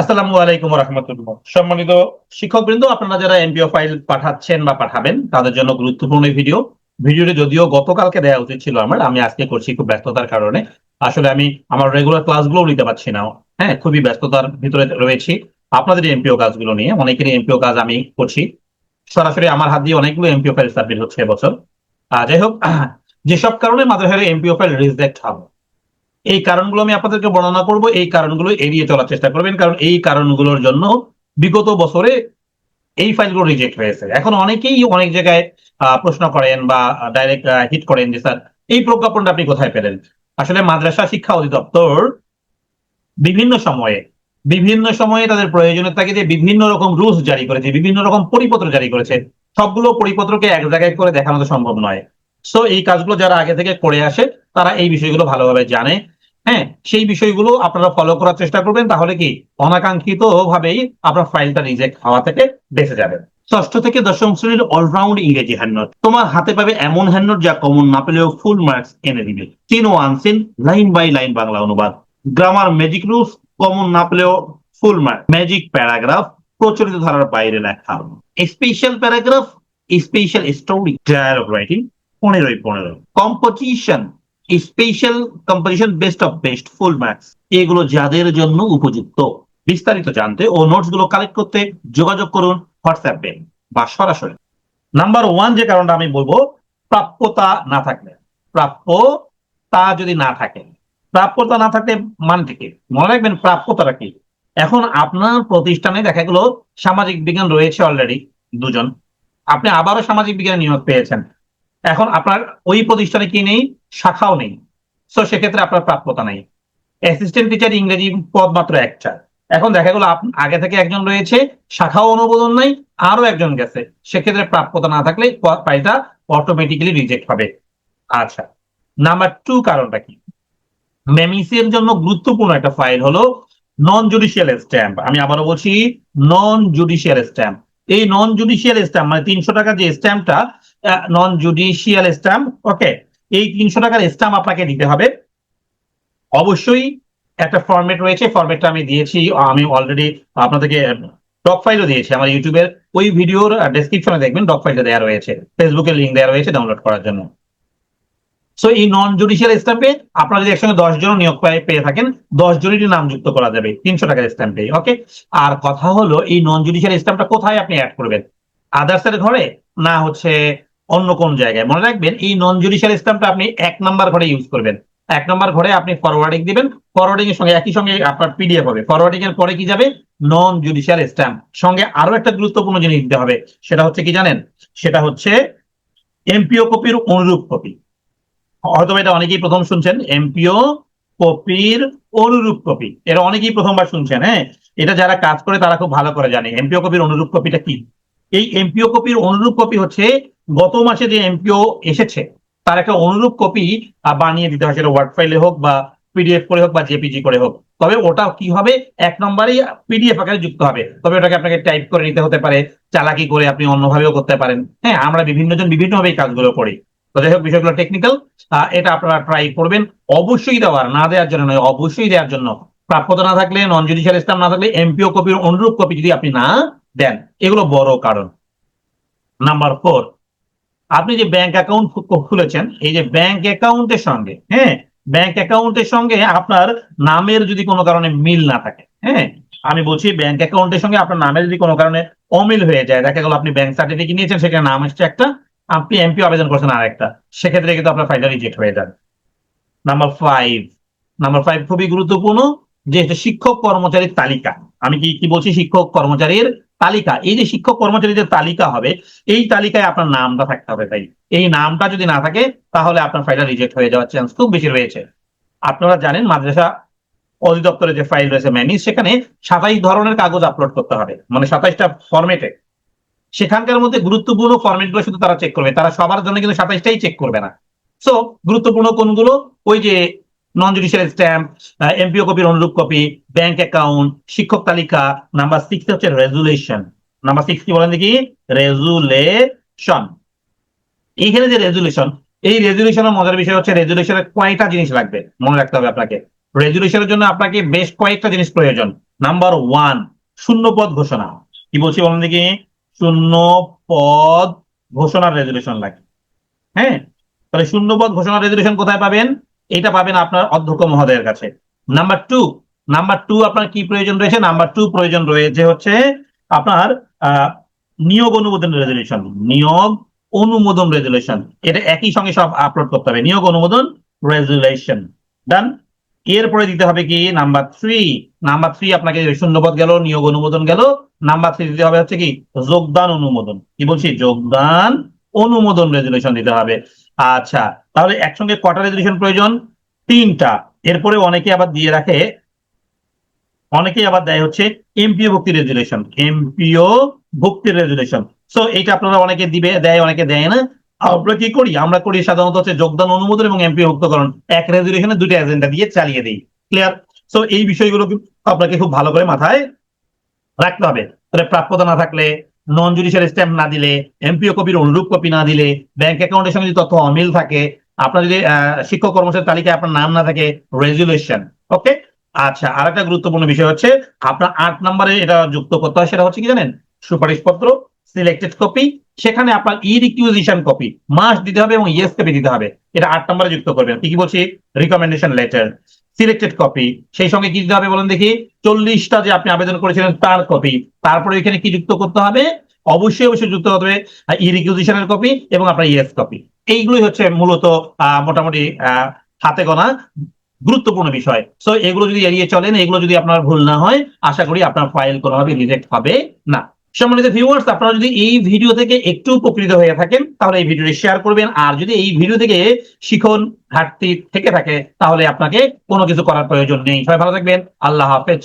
আসসালামু আলাইকুম রহমতুল্লাহ। সম্মানিত শিক্ষকবৃন্দ, আপনারা যারা এমপিও ফাইল পাঠাচ্ছেন বা পাঠাবেন, তাদের জন্য গুরুত্বপূর্ণ ভিডিও। ভিডিওটি যদিও গতকালকে দেওয়া উচিত ছিল আমার, আমি আজকে করছি খুব ব্যস্ততার কারণে। আসলে আমি আমার রেগুলার ক্লাসগুলো নিতে পারছি না। হ্যাঁ খুবই ব্যস্ততার ভিতরে রয়েছি। আপনাদের এমপিও কাজগুলো নিয়ে অনেকেরই এমপিও কাজ আমি করছি। সরাসরি আমার হাত দিয়ে অনেকগুলো এমপিও ফাইল সাবমিট হচ্ছে এবছর। যাই হোক, যেসব কারণে মাদ্রাসার এমপিও ফাইল রিজেক্ট হবে এই কারণগুলো আমি আপনাদেরকে বর্ণনা করব, এই কারণগুলো এড়িয়ে চলার চেষ্টা করবেন, কারণ এই কারণগুলোর জন্য বিগত বছরে এই ফাইলগুলো রিজেক্ট হয়েছে। এখন অনেকেই অনেক জায়গায় প্রশ্ন করেন বা ডাইরেক্ট হিট করেন যে, স্যার, এই প্রজ্ঞাপনটা আপনি কোথায় পেলেন? আসলে মাদ্রাসা শিক্ষা অধিদপ্তর বিভিন্ন সময়ে বিভিন্ন সময়ে তাদের প্রয়োজনের তাগিদে বিভিন্ন রকম রুলস জারি করেছে, বিভিন্ন রকম পরিপত্র জারি করেছে। সবগুলো পরিপত্রকে এক জায়গায় করে দেখানো তো সম্ভব নয়। সো এই কাজগুলো যারা আগে থেকে করে আসে তারা এই বিষয়গুলো ভালোভাবে জানে। হ্যাঁ সেই বিষয়গুলো আপনারা ফলো করার চেষ্টা করবেন, তাহলে কি অনাকাঙ্ক্ষিত ভাবেই আপনার ফাইলটা রিজেক্ট হওয়া থেকে বেঁচে যাবেন ষষ্ঠ থেকে দশম শ্রেণির অলরাউন্ড ইংরেজি হ্যান্ডনোট তোমার হাতে পাবে এমন হ্যান্ডনোট যা কমন না পেলেও ফুল মার্কস এনে দিবে। Seen O unseen line by line Bangla অনুবাদ। গ্রামার ম্যাজিক রুলস কমন না পেলেও ফুল মার্ক ম্যাজিক প্যারাগ্রাফ প্রচলিত ধারার বাইরে লেখা। Special paragraph special story dialogue writing পনেরোই পনেরো। Composition special composition best of best full marks এগুলো যাদের জন্য উপযুক্ত। বিস্তারিত জানতে ও নোটসগুলো কালেক্ট করতে যোগাযোগ করুন হোয়াটসঅ্যাপে বা সরাসরি। নাম্বার ওয়ান যে কারণটা আমি বলব, প্রাপ্যতা না থাকলে। প্রাপ্যতা যদি না থাকে। প্রাপ্যতা না থাকলে মান থেকে মনে রাখবেন প্রাপ্যতাটা কি? এখন আপনার প্রতিষ্ঠানে দেখা গেল সামাজিক বিজ্ঞান রয়েছে অলরেডি দুজন। আপনি আবারও সামাজিক বিজ্ঞান নিয়োগ পেয়েছেন। এখন আপনার ওই প্রতিষ্ঠানে কি নেই? শাখাও নেই। সো সেক্ষেত্রে আপনার প্রাপ্যতা নেই। অ্যাসিস্ট্যান্ট টিচার ইংরেজি পদ মাত্র একটা এখন দেখা গেল আগে থেকে একজন রয়েছে, শাখাও অনুমোদন নাই আরও একজন গেছে। সেক্ষেত্রে প্রাপ্যতা না থাকলে প- ফাইলটা অটোমেটিক্যালি রিজেক্ট হবে। আচ্ছা নাম্বার টু কারণটা কি? মেমিসের জন্য গুরুত্বপূর্ণ একটা ফাইল হলো নন জুডিশিয়াল স্ট্যাম্প আমি আবারও বলছি নন জুডিশিয়াল স্ট্যাম্প এই নন জুডিশিয়াল স্ট্যাম্প মানে তিনশো টাকার যে স্ট্যাম্পটা নন জুডিশিয়াল স্ট্যাম্প ওকে এই তিনশো টাকার স্ট্যাম্প আপনাকে দিতে হবে। অবশ্যই একটা ফরম্যাট রয়েছে ফরম্যাটটা আমি দিয়েছি, আমি অলরেডি আপনাদেরকে ডক ফাইলও দিয়েছি আমার ইউটিউবের ওই ভিডিওর ডেসক্রিপশনে দেখবেন ডক ফাইলটা দেওয়া রয়েছে। ফেসবুকের লিঙ্ক দেওয়া রয়েছে ডাউনলোড করার জন্য। সো এই নন জুডিশিয়াল স্ট্যাম্পে আপনারা যদি একসঙ্গে দশ জন নিয়োগ পেয়ে পেয়ে থাকেন, দশ নাম যুক্ত করা যাবে, তিনশো টাকার স্ট্যাম্পে ওকে আর কথা হলো, এই নন জুডিশিয়াল স্ট্যাম্পটা কোথায় আপনি অ্যাড করবেন? আদার্সের ঘরে? না হচ্ছে অন্য কোন জায়গায়। মনে রাখবেন, এই নন জুডিশিয়াল স্ট্যাম্পটা আপনি এক নাম্বার ঘরে ইউজ করবেন। এক নম্বর ঘরে আপনি ফরওয়ার্ডিং দিবেন ফরওয়ার্ডিং এর সঙ্গে একই সঙ্গে আপনার পিডিএফ হবে। ফরওয়ার্ডিং এর পরে কি যাবে? নন জুডিশিয়াল স্ট্যাম্প সঙ্গে আরও একটা গুরুত্বপূর্ণ জিনিস দিতে হবে, সেটা হচ্ছে কি জানেন? সেটা হচ্ছে এমপিও কপির অনুরূপ কপি হয়তো এটা অনেকেই প্রথম শুনছেন এমপিও কপির অনুরূপ কপি এটা অনেকেই প্রথমবার শুনছেন হ্যাঁ? এটা যারা কাজ করে তারা খুব ভালো করে জানে। এমপিও কপির অনুরূপ কপিটা কি? এই এমপিও কপির অনুরূপ কপি হচ্ছে গত মাসে যে এমপিও এসেছে, তার একটা অনুরূপ কপি বানিয়ে দিতে হয়। সেটা ওয়ার্ড ফাইলে হোক বা পিডিএফ করে হোক বা জেপিজি করে হোক। তবে ওটা কি হবে? এক নম্বরেই পিডিএফ আকারে যুক্ত হবে। তবে ওটাকে আপনাকে টাইপ করে নিতে হতে পারে, চালাকি করে আপনি অন্যভাবেও করতে পারেন। হ্যাঁ আমরা বিভিন্ন জন বিভিন্নভাবে কাজগুলো করি। তো যাই হোক, বিষয়গুলো টেকনিক্যাল এটা আপনারা ট্রাই করবেন। অবশ্যই দেওয়ার না দেওয়ার জন্য নয়, অবশ্যই দেওয়ার জন্য। প্রাপ্যতা না থাকলে নন জুডিশিয়াল স্ট্যাম্প না থাকলে এমপিও কপির অনুরূপ কপি যদি আপনি না দেন, এগুলো বড় কারণ। নাম্বার ফোর আপনি যে ব্যাংক অ্যাকাউন্ট খুলেছেন, এই যে ব্যাংক অ্যাকাউন্টের সঙ্গে হ্যাঁ ব্যাংক অ্যাকাউন্টের সঙ্গে আপনার নামের যদি কোনো কারণে মিল না থাকে হ্যাঁ আমি বলছি ব্যাংক অ্যাকাউন্টের সঙ্গে আপনার নামের যদি কোনো কারণে অমিল হয়ে যায়, দেখা গেল আপনি ব্যাংক সার্টিফিকেট নিয়েছেন, সেখানে নাম এসছে একটা, আপনি এমপি আবেদন করছেন আর একটা, সেক্ষেত্রে কিন্তু আপনার ফাইলটা রিজেক্ট হয়ে যাবে। নাম্বার ফাইভ নাম্বার ফাইভ খুবই গুরুত্বপূর্ণ, যে শিক্ষক কর্মচারীর তালিকা। আমি কি কি বলছি? শিক্ষক কর্মচারীর তালিকা, এই যে শিক্ষক কর্মচারীদের তালিকা হবে, এই তালিকায় আপনার নামটা থাকতে হবে তাই এই নামটা যদি না থাকে, তাহলে আপনার ফাইলটা রিজেক্ট হয়ে যাওয়ার চান্স খুব বেশি রয়েছে। আপনারা জানেন, মাদ্রাসা অধিদপ্তরে যে ফাইল রয়েছে ম্যানিস সেখানে সাতাইশ ধরনের কাগজ আপলোড করতে হবে। মানে সাতাইশটা ফরম্যাটে সেখানকার মধ্যে গুরুত্বপূর্ণ ফরম্যাটগুলো শুধু তারা চেক করবে। তারা সবার জন্য কিন্তু সাতাইশটাই চেক করবে না। সো গুরুত্বপূর্ণ কোনগুলো? ওই যে নন জুডিশিয়াল স্ট্যাম্প এমপিও কপির অনুরূপ কপি ব্যাংক অ্যাকাউন্ট শিক্ষক তালিকা নাম্বার সিক্স হচ্ছে রেজুলেশন নাম্বার সিক্স কি বলেন দেখি? রেজুলেশন এইখানে যে রেজুলেশন এই রেজুলেশনের মজার বিষয় হচ্ছে রেজুলেশনের কয়টা জিনিস লাগবে? মনে রাখতে হবে আপনাকে। রেজুলেশনের জন্য আপনাকে বেশ কয়েকটা জিনিস প্রয়োজন। নাম্বার ওয়ান শূন্য পদ ঘোষণা। কি বলছি বলেন দেখি? শূন্য পদ ঘোষণার রেজুলেশন লাগে। হ্যাঁ? তাহলে শূন্য পদ ঘোষণার রেজুলেশন কোথায় পাবেন? এটা পাবেন আপনার অধ্যক্ষ মহোদয়ের কাছে। নাম্বার টু নাম্বার টু আপনার কি প্রয়োজন রয়েছে? নাম্বার টু প্রয়োজন রয়েছে হচ্ছে আপনার নিয়োগ অনুমোদন রেজুলেশন নিয়োগ অনুমোদন রেজুলেশন এটা একই সঙ্গে সব আপলোড করতে হবে। নিয়োগ অনুমোদন রেজুলেশন ডান এরপরে দিতে হবে কি? নাম্বার থ্রি নাম্বার থ্রি আপনাকে শূন্যপদ গেল, নিয়োগ অনুমোদন গেল। নাম্বার থ্রি দিতে হবে হচ্ছে কি? যোগদান অনুমোদন। কি বলছি? যোগদান অনুমোদন রেজুলেশন দিতে হবে। আচ্ছা তাহলে একসঙ্গে কটা রেজুলেশন প্রয়োজন তিনটা। এরপরে অনেকে আবার দিয়ে রাখে, অনেকেই আবার দেয় হচ্ছে এমপিও ভুক্তি রেজুলেশন এমপিও ভুক্তির রেজুলেশন সো এইটা আপনারা অনেকে দিবে, দেয়, অনেকে দেয় না। আমরা কি করি? আমরা করি সাধারণত হচ্ছে যোগদান অনুমোদন এবং এমপিও ভুক্তকরণ। এক রেজুলেশনে দুটো এজেন্ডা দিয়ে চালিয়ে দিই। ক্লিয়ার সো এই বিষয়গুলো আপনাকে খুব ভালো করে মাথায় রাখতে হবে। প্রাপ্যতা না থাকলে নন জুডিশিয়াল স্ট্যাম্প না দিলে এমপিও কপির অনুরূপ কপি না দিলে ব্যাংক অ্যাকাউন্টের সঙ্গে যদি তথ্য অমিল থাকে, আপনার যদি শিক্ষক কর্মচারীর তালিকায় আপনার নাম না থাকে রেজুলেশন ওকে আচ্ছা আর একটা গুরুত্বপূর্ণ বিষয় হচ্ছে, আপনার আট নম্বরে এটা যুক্ত করতে হয়, সেটা হচ্ছে কি জানেন? সুপারিশপত্র সিলেক্টেড কপি সেখানে আপনার ই রিকিউজিশন কপি মাস দিতে হবে এবং ইয়েস কপি দিতে হবে। এটা আট নম্বরে যুক্ত করবেন কি বলছি? রিকমেন্ডেশন লেটার সিলেক্টেড কপি সেই সঙ্গে কি দিতে হবে বলেন দেখি? চল্লিশটা যে আপনি আবেদন করেছিলেন তার কপি তারপরে এখানে কি যুক্ত করতে হবে? অবশ্যই অবশ্যই যুক্ত হবে ই কপি এবং আপনার ইয়েস কপি এইগুলোই হচ্ছে মূলত মোটামুটি হাতে গোনা গুরুত্বপূর্ণ বিষয়। সো এগুলো যদি এড়িয়ে চলেন, এগুলো যদি আপনার ভুল না হয়, আশা করি আপনার ফাইল কোনোভাবে রিজেক্ট হবে না। সম্মানিত ভিউয়ার্স আপনারা যদি এই ভিডিও থেকে একটু উপকৃত হয়ে থাকেন, তাহলে এই ভিডিওটি শেয়ার করবেন। আর যদি এই ভিডিও থেকে শিখন ঘাটতি থেকে থাকে, তাহলে আপনাকে কোনো কিছু করার প্রয়োজন নেই। সবাই ভালো থাকবেন। আল্লাহ হাফেজ।